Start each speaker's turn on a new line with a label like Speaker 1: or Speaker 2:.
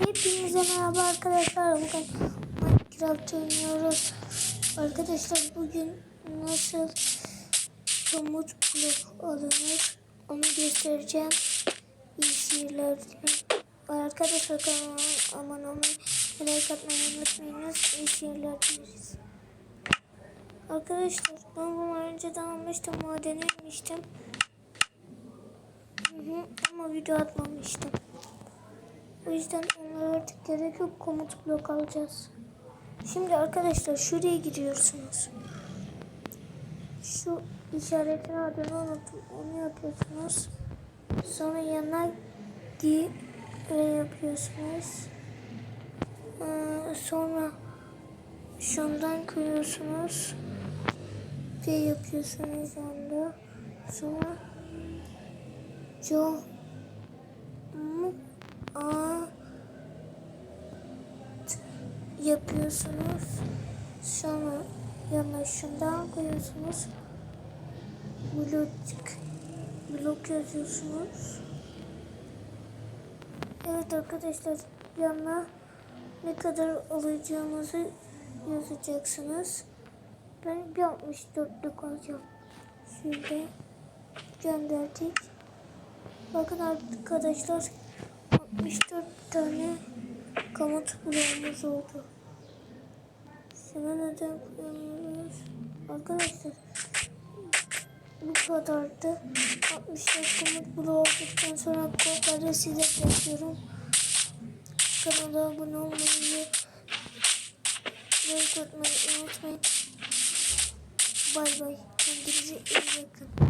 Speaker 1: Hepinize merhaba arkadaşlar. Bugün Minecraft oynuyoruz. Arkadaşlar bugün nasıl somut blok alınır onu göstereceğim. İyi dilerim. Arkadaşlar kanalıma aman olmayı like atmayı unutmayınız. İyi sihirler dileriz. Arkadaşlar ben bunu önceden almıştım. Madene inmiştim. Hı hı, ama video atmamıştım. O yüzden onlara artık gerek yok. Komut blok alacağız. Şimdi arkadaşlar şuraya giriyorsunuz. Şu işaretin adını unuttum. Onu yapıyorsunuz. Sonra yanına gi öyle yapıyorsunuz. Ee, sonra şundan koyuyorsunuz. G yapıyorsunuz onda. Sonra co yapıyorsunuz. Sonra yanına şundan koyuyorsunuz. Blok blok yazıyorsunuz. Evet arkadaşlar yanına ne kadar alacağınızı yazacaksınız. Ben bir 64'lük alacağım. Şöyle gönderdik. Bakın arkadaşlar 64 tane komut bloğumuz oldu. Şuna neden koyamıyoruz? Arkadaşlar bu kadardı. 64 komut bloğu olduktan sonra kodları size bırakıyorum. Kanala abone olmayı like atmayı unutmayın. Bay bay. Kendinize iyi bakın.